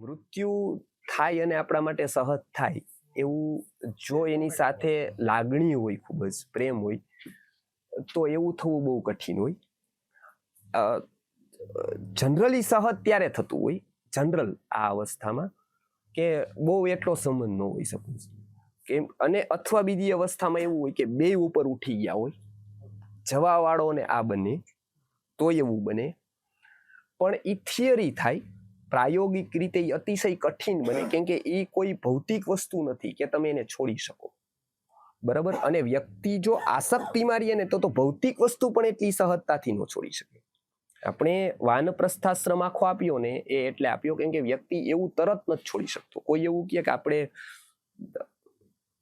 મૃત્યુ થાય અને આપણા માટે સહજ થાય એવું જો એની સાથે લાગણી હોય ખૂબ જ, પ્રેમ હોય, તો એવું થવું બહુ કઠિન હોય. જનરલી સહજ ત્યારે થતું હોય, જનરલ આ અવસ્થામાં, કે બહુ એટલો સંબંધ ન હોય સપોઝ કે અને અથવા બીજી અવસ્થામાં એવું હોય કે બે ઉપર ઉઠી ગયા હોય, જવાવાળો ને આ બને, તો એવું બને. પણ એ થિયરી થાય પ્રાયોગિક રીતે અતિશય કઠિન બને કેમ કે એ કોઈ ભૌતિક વસ્તુ નથી કે તમે એને છોડી શકો. બરાબર? અને વ્યક્તિ જો આસક્તિ મારીએ ને તો તો ભૌતિક વસ્તુ પણ એટલી સહજતાથી ન છોડી શકે. આપણે વાનપ્રસ્થાશ્રમ આખો આપ્યો ને એ એટલે આપ્યો કેમ કે વ્યક્તિ એવું તરત નથી છોડી શકતો. કોઈ એવું કહે કે આપણે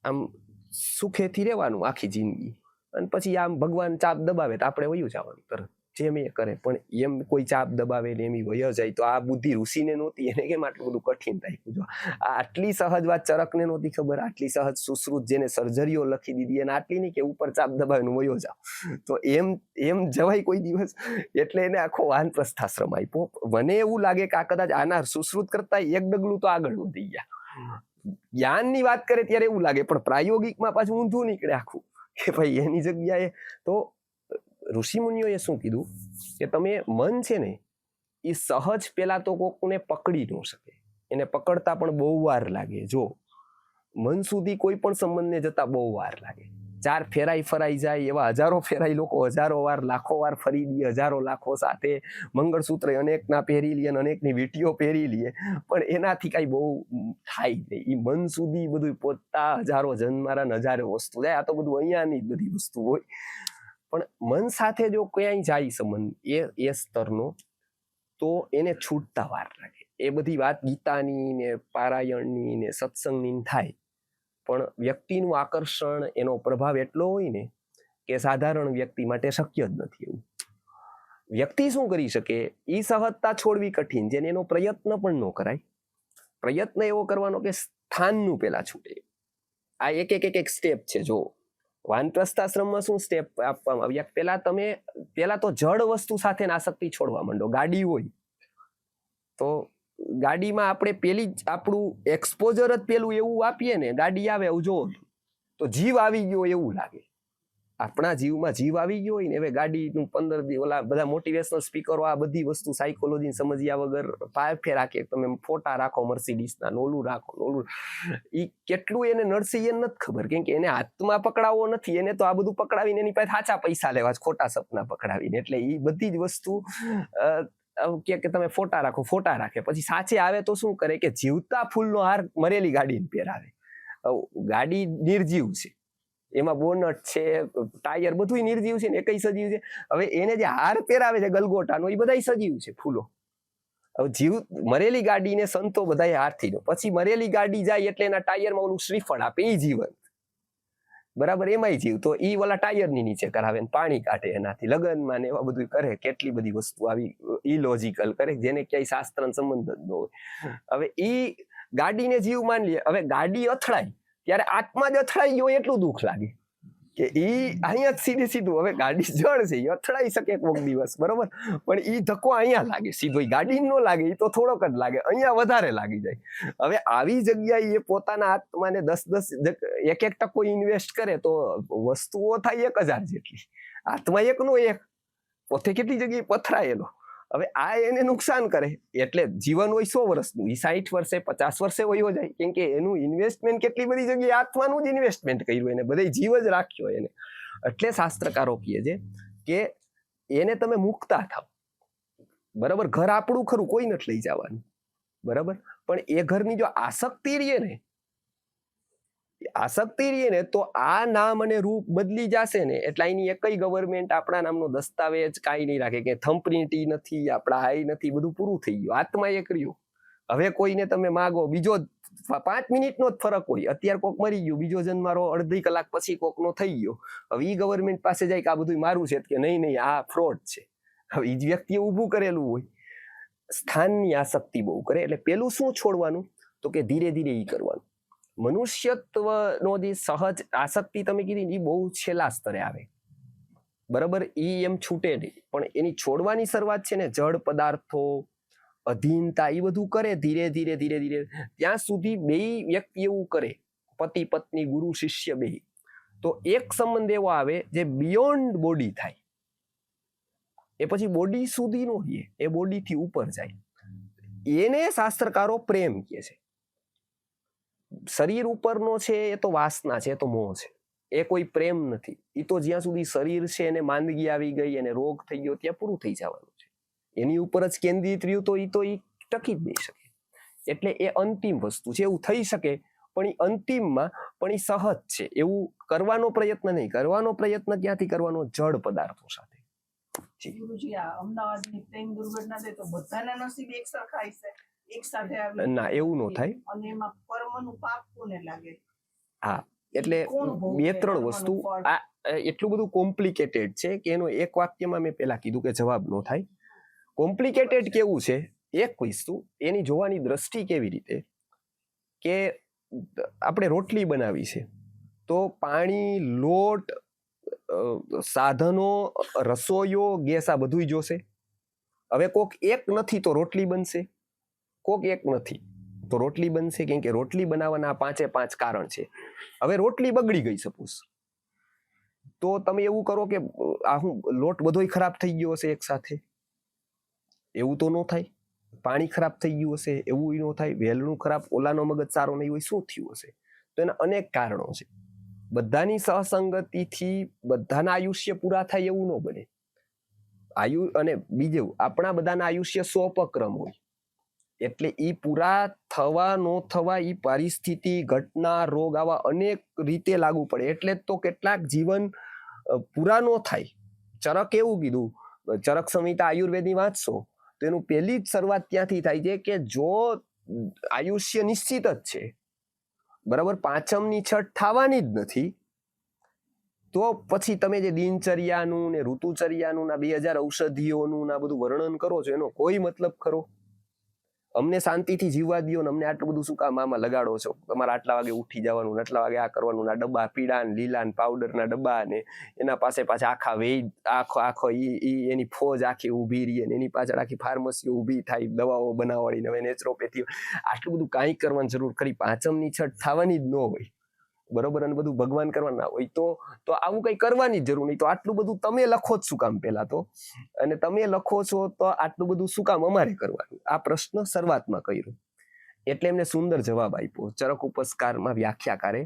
આમ સુખેથી રહેવાનું આખી જિંદગી. અને પછી આમ ભગવાન ચાપ દબાવે તો આપણે વયું જવાનું તરત. જેમ એ કરે. પણ એમ કોઈ ચાપ દબાવે ને એમ વય જાય તો આ બુદ્ધિ ઋષિને નહોતી, એને કેમ આટલું બધું કઠિન થાય? જો આટલી સહજ વાત ચરકને નહોતી ખબર, આટલી સહજ સુશ્રુત જેને સર્જરીઓ લખી દીધી અને આટલી નહીં કે ઉપર ચાપ દબાવીને વયો જાઓ. તો એમ એમ જવાય કોઈ દિવસ? એટલે એને આખો વાનપ્રસ્થાશ્રમ આપ્યો. મને એવું લાગે કે આ કદાચ આના સુશ્રુત કરતા એક ડગલું તો આગળ વધી ગયા. જ્ઞાનની વાત કરે ત્યારે એવું લાગે, પણ પ્રાયોગિકમાં પાછું ઊંધું નીકળે આખું. કે ભાઈ એની જગ્યાએ તો ઋષિમુનિઓએ શું કીધું? કે તમે મન છે ને, એ સહજ પહેલાં તો કોકને પકડી ન શકે. એને પકડતા પણ બહુ વાર લાગે. જો, મન સુધી કોઈ પણ સંબંધને જતા બહુ વાર લાગે. ચાર ફેરાઈ ફરાઈ જાય, એવા હજારો ફેરાઈ લોકો હજારો વાર, લાખો વાર ફરી લે, હજારો લાખો સાથે મંગળસૂત્ર અનેકના પહેરી લે અને અનેકની વીંટીઓ પહેરી લે. પણ એનાથી કાંઈ બહુ થાય નહીં. એ મન સુધી બધું પોતા હજારો જન્મારા હજારો વસ્તુ જાય. આ તો બધું અહીંયાની જ બધી વસ્તુ હોય. પણ મન સાથે જો ક્યાંય જાય સંબંધ એ એ સ્તરનો, તો એને છૂટતા વાર લાગે. એ બધી વાત ગીતાની ને પારાયણની ને સત્સંગની થાય. પણ વ્યક્તિનું આકર્ષણ, એનો પ્રભાવ એટલો હોય ને કે સાધારણ વ્યક્તિ માટે શક્ય જ નથી એવું. વ્યક્તિ શું કરી શકે? એ સહજતા છોડવી કઠિન, જેને એનો પ્રયત્ન પણ ન કરાય. પ્રયત્ન એવો કરવાનો કે સ્થાનનું પેલા છૂટે. આ એક એક એક એક સ્ટેપ છે, જો. વાનપ્રસ્થાશ્રમમાં શું સ્ટેપ આપવામાં આવ્યા? પેલા તમે, પેલા તો જડ વસ્તુ સાથે આસક્તિ છોડવા માંડો, ગાડી હોય. તો ગાડીમાં આપણે પેલી જ આપણું એક્સપોઝર જ પેલું એવું આપીએ ને, ગાડી આવે એવું જો તો જીવ આવી ગયો એવું લાગે. આપણા જીવમાં જીવ આવી ગયો હોય ને, હવે ગાડીનું પંદર દી, ઓલા બધા મોટિવેશનલ સ્પીકરો આ બધી વસ્તુ સાયકોલોજી સમજ્યા વગર પાયફે રાખે તમે ફોટા રાખો મર્સિડીસના નોલું રાખો નોલું એ કેટલું એને નડશે એ નથી ખબર, કેમ કે એને હાથમાં પકડાવવો નથી, એને તો આ બધું પકડાવીને એની પાસે સાચા પૈસા લેવા ખોટા સપના પકડાવીને. એટલે એ બધી જ વસ્તુ કે કે તમે ફોટા રાખો, ફોટા રાખે. પછી સાચે આવે તો શું કરે કે જીવતા ફૂલનો હાર મરેલી ગાડીને પહેરાવે. ગાડી નિર્જીવ છે. એમાં બોનટ છે ટાયર બધું નિર્જીવ છે ને એકઈ સજીવ છે. હવે એને જે હાર પહેરાવે છે ગલગોટાનો, એ બધા સજીવ છે ફૂલો. હવે જીવ, મરેલી ગાડીને સંતો બધા હારથી નો પછી મરેલી ગાડી જાય એટલે એના ટાયરમાં ઓલું શ્રીફળ આપે એ જીવન બરાબર? એમાંય જીવ. તો ઈ ઓલા ટાયરની નીચે કરાવે ને પાણી કાઢે એનાથી. લગ્નમાં ને એવા બધું કરે, કેટલી બધી વસ્તુ આવી ઇલોજિકલ કરે, જેને ક્યાંય શાસ્ત્ર સંબંધ જ ન હોય. હવે એ ગાડીને જીવ માની લે. હવે ગાડી અથડાય. ત્યારે આત્મા જ અથડાઈ ગયો એટલું દુઃખ લાગે. કે ઈ અહીંયા સીધે સીધું, હવે ગાડી જળ છે એ અથડાઈ શકે કોઈક દિવસ, બરોબર? પણ ઈ ધક્કો અહીંયા લાગે, સીધો ગાડી નો લાગે એ તો થોડોક જ લાગે, અહીંયા વધારે લાગી જાય. હવે આવી જગ્યાએ એ પોતાના આત્માને દસ દસ એક એક ટકો ઇન્વેસ્ટ કરે તો વસ્તુઓ થાય એક હજાર જેટલી. આત્મા એકનો એક. પોતે કેટલી જગ્યાએ પથરાયેલો? હવે આ એને નુકસાન કરે. એટલે જીવન હોય સો વર્ષનું એ સાઠ વર્ષે, પચાસ વર્ષે વયો જાય. કેમ કે એનું ઇન્વેસ્ટમેન્ટ કેટલી બધી જગ્યાએ આત્માનું જ ઇન્વેસ્ટમેન્ટ કર્યું એને. બધે જીવ જ રાખ્યો એને. એટલે શાસ્ત્રકારો કહે છે કે એને તમે મુકતા થાવ. બરાબર? ઘર આપણું ખરું, કોઈ નથી લઈ જવાનું. બરાબર? પણ એ ઘરની જો આસક્તિ રહીએ ને આસક્તિ રહીએ ને તો આ નામ અને રૂપ બદલી જશે ને એટલે એની એકય ગવર્મેન્ટ આપણા નામનો દસ્તાવેજ કાંઈ નહીં રાખે કે થંપરીટી નથી, આપણા હાઈ નથી, બધું પૂરું થઈ ગયું. આત્મા એક રહ્યું. હવે કોઈને તમે માગો, બીજો પાંચ મિનિટનો જ ફરક હોય. અત્યારે કોક મરી ગયું, બીજો જન્મારો અડધી કલાક પછી કોકનો થઈ ગયો. હવે ઈ ગવર્મેન્ટ પાસે જાય કે આ બધું મારું છે, કે નહીં નહીં, આ ફ્રોડ છે. હવે ઈ જ વ્યક્તિએ ઊભું કરેલું હોય. સ્થાનની આસક્તિ બહુ કરે. એટલે પેલું શું છોડવાનું? તો કે ધીરે ધીરે ઈ કરવાનું. મનુષ્યત્વનો જે સહજ આસક્તિ તમે કીધી એ બહુ છેલ્લા સ્તરે આવે. બરાબર? એ એમ છૂટે નહીં. પણ એની છોડવાની શરૂઆત છે ને, જળ પદાર્થો, અધીનતા એ બધું કરે ધીરે ધીરે ધીરે ધીરે. ત્યાં સુધી બે વ્યક્તિ એવું કરે, પતિ, પત્ની, ગુરુ, શિષ્ય બે. તો એક સંબંધ એવો આવે જે બિયોન્ડ બોડી થાય. એ પછી બોડી સુધી નો રહીએ. એ બોડીથી ઉપર જાય. એને શાસ્ત્રકારો પ્રેમ કહે છે. શરીર ઉપરનો છે એ તો વાસના છે એ તો મોહ છે. એ કોઈ પ્રેમ નથી. એ તો જ્યાં સુધી શરીર છે એને માંદગી આવી ગઈ અને રોગ થઈ ગયો ત્યાં પૂરું થઈ જવાનું છે. એની ઉપર જ કેન્દ્રિત રહ્યું તો એ તો એ ટકી જ નહીં શકે. એટલે એ અંતિમ વસ્તુ છે. એવું થઈ શકે પણ એ અંતિમમાં પણ એ સહજ છે. એવું કરવાનો પ્રયત્ન નહીં. કરવાનો પ્રયત્ન ક્યાંથી કરવાનો? જડ પદાર્થો સાથે. ના એવું ન થાય. કર્મનું પાપ કોને લાગે? એટલે બે ત્રણ વસ્તુ આ એટલું બધું કોમ્પ્લિકેટેડ છે કે એનો એક વાક્યમાં મેં પેલા કીધું કે જવાબ ન થાય. કોમ્પ્લિકેટેડ કેવું છે? એક વસ્તુ એની જોવાની દ્રષ્ટિ કેવી રીતે? કે આપણે રોટલી બનાવી છે તો પાણી લોટ સાધનો રસોઈયો ગેસ આ બધુંય જોશે. હવે કોક એક નથી તો રોટલી બનશે. કોક એક નથી. તો રોટલી બનશે? કેમ કે રોટલી બનાવવાના પાંચે પાંચ કારણ છે. હવે રોટલી બગડી ગઈ સપોઝ તો તમે એવું કરો કે, આ હું લોટ બધોય ખરાબ થઈ ગયો હશે એક સાથે? એવું તો ન થાય. પાણી ખરાબ થઈ ગયું હશે, એવું ન થાય. વહેલનું ખરાબ, ઓલાનો મગજ સારો નહીં હોય, શું થયું હશે? તો એના અનેક કારણો છે. બધાની સહસંગતિથી બધાના આયુષ્ય પૂરા થાય એવું ન બને. આયુ અને બીજું, આપણા બધાના આયુષ્ય સોપક્રમ હોય. એટલે એ પૂરા થવા, નો થવા એ પરિસ્થિતિ, ઘટના, રોગ આવા અનેક રીતે લાગુ પડે. એટલે તો કેટલાક જીવન પૂરા નો થાય. ચરક એવું કીધું, ચરક સંહિતા આયુર્વેદની વાંચશો, તો એનું પહેલી જ શરૂઆત ત્યાંથી થાય છે કે જો આયુષ્ય નિશ્ચિત જ છે, બરાબર? પાંચમની છઠ થવાની જ નથી, તો પછી તમે જે દિનચર્યાનું ને ઋતુચર્યાનું ના બે હજાર ઔષધિઓનું ના બધું વર્ણન કરો છો, એનો કોઈ મતલબ ખરો? અમને શાંતિથી જીવવા દો ને અમને આટલું બધું શું કામ આમાં લગાડો છો? તમારે આટલા વાગે ઉઠી જવાનું આટલા વાગે આ કરવાનું ના ડબ્બા પીળા ને લીલા ને પાવડરના ડબ્બા ને એના પાસે પાછા આખા વેદ આખો આખો ઈ એની ફોજ આખી ઊભી રહી ને એની પાછળ આખી ફાર્મસીઓ ઊભી થાય, દવાઓ બનાવવાની, નવે નેચરોપેથી આટલું બધું કાંઈ કરવાની જરૂર ખરી, પાંચમની છઠ થવાની જ ન હોય. બરોબર અને બધું ભગવાન કરવાના હોય તો તો આવું કંઈ કરવાની જરૂર નહીં. તો આટલું બધું તમે લખો જ શું કામ પહેલા તો? અને તમે લખો છો તો આટલું બધું શું કામ અમારે કરવાનું? આ પ્રશ્ન શરૂઆતમાં કર્યો. એટલે એમને સુંદર જવાબ આપ્યો. ચરક ઉપસ્કારમાં વ્યાખ્યાકારે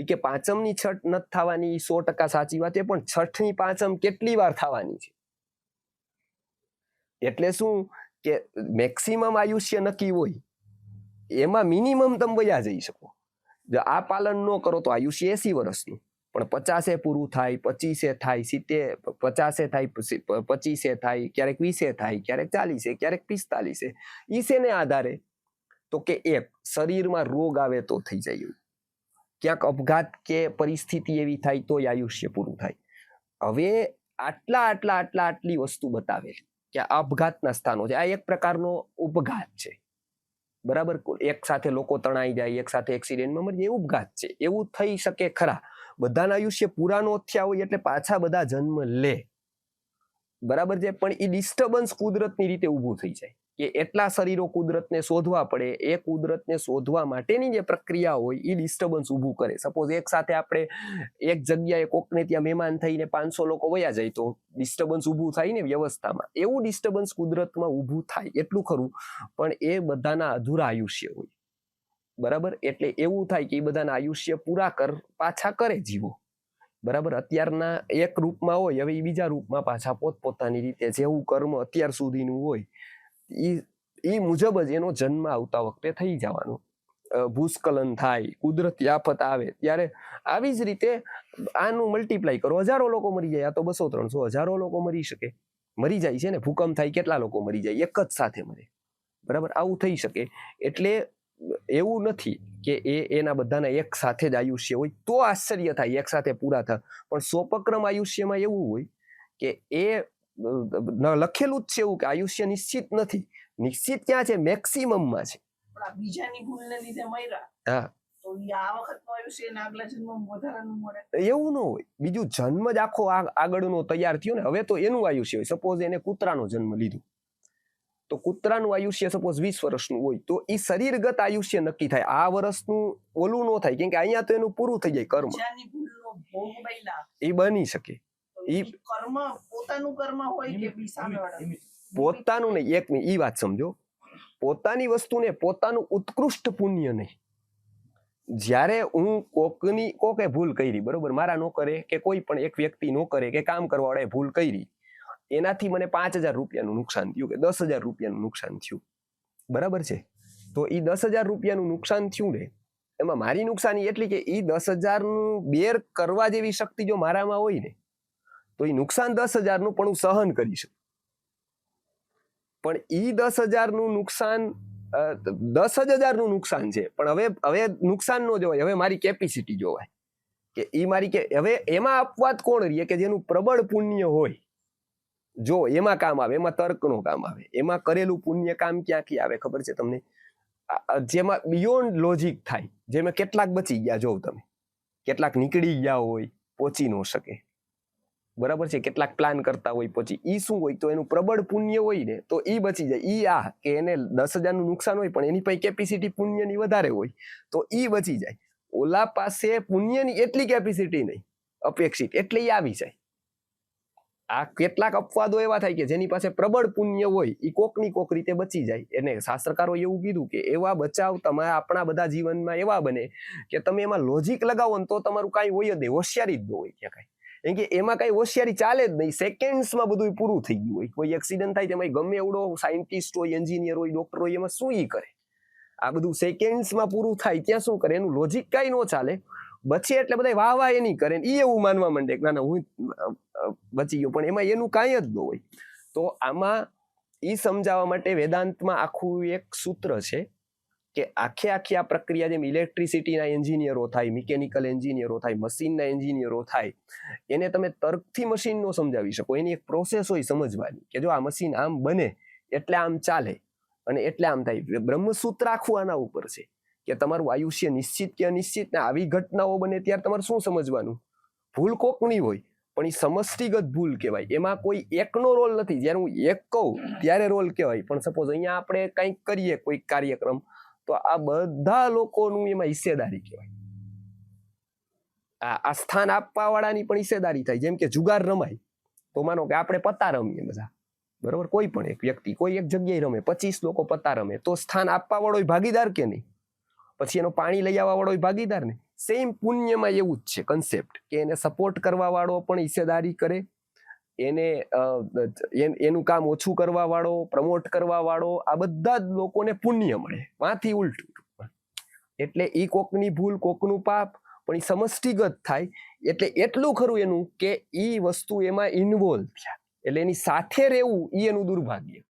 ઈ કે પાંચમની છઠ નથી થવાની સો ટકા સાચી વાત છે, પણ છઠની પાંચમ કેટલી વાર થવાની છે? એટલે શું કે મેક્સિમમ આયુષ્ય નક્કી હોય? એમાં મિનિમમ તમે વયા જઈ શકો. જો આ પાલન ન કરો તો આયુષ્ય એસી વર્ષનું. પણ પચાસે પૂરું થાય, પચીસે થાય, સિત્તેર, પચાસે થાય પચીસે થાય, ક્યારેક વીસે થાય, ક્યારેક ચાલીસે, ક્યારેક પિસ્તાલીસે. ઈસેને આધારે તો કે એક, શરીરમાં રોગ આવે તો થઈ જાય ક્યાંક અપઘાત કે પરિસ્થિતિ એવી થાય તોય આયુષ્ય પૂરું થાય. હવે આટલા આટલા આટલા, આટલી વસ્તુ બતાવેલી કે આ અપઘાતના સ્થાનો છે. આ એક પ્રકારનો ઉપઘાત છે. બરાબર? એક સાથે લોકો તણાઈ જાય, એક સાથે એક્સિડન્ટમાં મરી જાય ઉપઘાત છે. એવું થઈ શકે ખરા. બધાના આયુષ્ય પૂરા નો થયા હોય એટલે પાછા બધા જન્મ લે. બરાબર છે? પણ એ ડિસ્ટર્બન્સ કુદરતની રીતે ઊભું થઈ જાય. કે એટલા શરીરો કુદરતને શોધવા પડે, એ કુદરતને શોધવા માટેની જે પ્રક્રિયા હોય એ ડિસ્ટર્બન્સ ઊભું કરે. સપોઝ એક સાથે આપણે એક જગ્યાએ કોકને ત્યાં મહેમાન થઈને પાંચસો લોકો વયા જાય, તો ડિસ્ટર્બન્સ ઊભું થાય ને વ્યવસ્થામાં. એવું ડિસ્ટર્બન્સ કુદરતમાં ઊભું થાય, એટલું ખરું, પણ એ બધાના અધૂરા આયુષ્ય હોય. બરાબર? એટલે એવું થાય કે એ બધાના આયુષ્ય પૂરા કર, પાછા કરે જીવો. બરાબર? અત્યારના એક રૂપમાં હોય, હવે એ બીજા રૂપમાં પાછા પોતપોતાની રીતે જેવું કર્મ અત્યાર સુધીનું હોય ઈ એ મુજબ જ એનો જન્મ આવતા વખતે થઈ જવાનો. ભૂસ્ખલન થાય, કુદરતી આફત આવે, ત્યારે આવી જ રીતે આનું મલ્ટીપ્લાય કરો. હજારો લોકો મરી જાય, આ તો બસો, ત્રણસો હજારો લોકો મરી શકે. મરી જાય છે ને, ભૂકંપ થાય, કેટલા લોકો મરી જાય, એક જ સાથે મરે. બરાબર? આવું થઈ શકે. એટલે એવું નથી કે એ એના બધાના એક સાથે જ આયુષ્ય હોય, તો આશ્ચર્ય થાય, એક સાથે પૂરા થાય. પણ સોપક્રમ આયુષ્યમાં એવું હોય કે એ લખેલું જ છે એવું કે આયુષ્ય નિશ્ચિત નથી. નિશ્ચિત ક્યાં છે? મેક્સિમમમાં છે. બીજાની ભૂલને લીધે મર્યા. હા. એવું ન હોય. બીજું જન્મ જ આખો આગળનો તૈયાર થયો ને હવે તો એનું આયુષ્ય હોય. સપોઝ એને કૂતરાનો જન્મ લીધો. તો કૂતરાનું આયુષ્ય સપોઝ વીસ વર્ષનું હોય તો એ શરીરગત આયુષ્ય નક્કી થાય. આ વર્ષનું ઓલું ન થાય. કેમ કે અહીંયા તો એનું પૂરું થઈ જાય કર્મ. એ બની શકે. ઈ- ઈ કર્મ પોતાનું કર્મ હોય કે બી પોતાનું નહીં એક નહીં એ વાત સમજો. પોતાની વસ્તુને પોતાનું ઉત્કૃષ્ટ પુણ્ય નહીં. જ્યારે હું કોકની કોકે ભૂલ કરી બરોબર મારા નો કરે કે કોઈ પણ એક વ્યક્તિ નો કરે કે કામ કરવા વાળાએ ભૂલ કરી એનાથી મને પાંચ હજાર રૂપિયાનું નુકસાન થયું કે દસ હજાર રૂપિયાનું નુકસાન થયું. બરાબર છે? તો એ દસ હજાર રૂપિયાનું નુકસાન થયું ને એમાં મારી નુકસાની એટલી કે એ દસ હજારનું બેર કરવા જેવી શક્તિ જો મારામાં હોય ને તો એ નુકસાન દસ હજારનું પણ હું સહન કરી શકું. પણ ઈ દસ હજારનું નુકસાન દસ જ હજારનું નુકસાન છે. પણ હવે હવે નુકસાન ન જોવાય. હવે મારી કેપેસિટી જોવાય. કે એ મારી કે, હવે એમાં અપવાદ કોણ રહીએ? કે જેનું પ્રબળ પુણ્ય હોય. જો એમાં કામ આવે, એમાં તર્કનું કામ આવે. એમાં કરેલું પુણ્ય કામ ક્યાંથી આવે ખબર છે તમને? જેમાં બિયોન્ડ લોજિક થાય. જેમાં કેટલાક બચી ગયા જોવ તમે. કેટલાક નીકળી ગયા હોય, પહોંચી ન શકે. બરાબર છે? કેટલાક પ્લાન કરતા હોય પછી. ઈ શું હોય? તો એનું પ્રબળ પુણ્ય હોય ને, તો ઈ બચી જાય. ઈ આ કે એને દસ હજારનું નુકસાન હોય, પણ એની પાસે કેપેસિટી પુણ્યની વધારે હોય, તો ઈ બચી જાય. ઓલા પાસે પુણ્યની એટલી કેપેસિટી નહીં. અપેક્ષિત. એટલે આવી જાય. આ કેટલાક અપવાદો એવા થાય કે જેની પાસે પ્રબળ પુણ્ય હોય એ કોકની કોક રીતે બચી જાય. એને શાસ્ત્રકારો એવું કીધું કે એવા બચાવ તમારા આપણા બધા જીવનમાં એવા બને કે તમે એમાં લોજિક લગાવો ને તો તમારું કાંઈ હોય જ નહીં. હોશિયારી જ ન હોય ત્યાં કાંઈ. કેમ કે એમાં કઈ હોશિયારી ચાલે જ નહીં. સેકન્ડ્સમાં બધું પૂરું થઈ ગયું હોય. કોઈ એક્સિડન્ટ થાય તેમાં ગમે એવડો સાયન્ટિસ્ટ હોય એન્જિનિયર હોય ડોક્ટર હોય, એમાં શું ઈ કરે? આ બધું સેકન્ડ્સમાં પૂરું થાય ત્યાં શું કરે? એનું લોજિક કાંઈ ન ચાલે. બચે એટલે બધા વાહ વાહ નહીં કરે ઈ એવું માનવા માંડે ના ના, હું બચી ગયો. પણ એમાં એનું કાંઈ જ ન હોય. તો આમાં એ સમજાવવા માટે વેદાંતમાં આખું એક સૂત્ર છે. કે આખે આખી આ પ્રક્રિયા જેમ ઇલેક્ટ્રિસિટીના એન્જિનિયરો થાય મિકેનિકલ એન્જિનિયરો થાય મશીનના એન્જિનિયરો થાય, એને તમે તર્કથી મશીન નો સમજાવી શકો. એની એક પ્રોસેસ હોય સમજવાની કે જો આ મશીન આમ બને, એટલે આમ ચાલે અને એટલે આમ થાય. બ્રહ્મસૂત્ર આખું આના ઉપર છે. કે તમારું આયુષ્ય નિશ્ચિત કે અનિશ્ચિત ને આવી ઘટનાઓ બને ત્યારે તમારે શું સમજવાનું? ભૂલ કોકની હોય, પણ એ સમષ્ટિગત ભૂલ કહેવાય. એમાં કોઈ એકનો રોલ નથી. જ્યારે હું એક કહું, ત્યારે રોલ કહેવાય. પણ સપોઝ અહીંયા આપણે કંઈક કરીએ, કોઈ કાર્યક્રમ તો આ બધા લોકોનું એમાં હિસ્સેદારી કહેવાય. આ સ્થાન આપવા વાળાની પણ હિસ્સેદારી થાય, જેમ કે જુગાર રમાય. તો માનો કે આપણે પત્તા રમીએ બધા. બરોબર? કોઈ પણ એક વ્યક્તિ, કોઈ એક જગ્યાએ રમે, પચીસ લોકો પત્તા રમે, તો સ્થાન આપવા વાળો ભાગીદાર કે નહીં? પછી એનો પાણી લઈ આવવા વાળો ભાગીદાર ને? સેમ પુણ્યમાં એવું જ છે કન્સેપ્ટ કે એને સપોર્ટ કરવા વાળો પણ હિસ્સેદારી કરે એને એનું કામ ઓછું કરવા વાળો પ્રમોટ કરવા વાળો આ બધા જ લોકોને પુણ્ય મળે. વાથી ઉલટું. એટલે એ કોકની ભૂલ, કોકનું પાપ, પણ એ સમષ્ટિગત થાય. એટલે એટલું ખરું એનું કે એ વસ્તુ એમાં ઇન્વોલ્વ થયા. એટલે એની સાથે રહેવું એ એનું દુર્ભાગ્ય.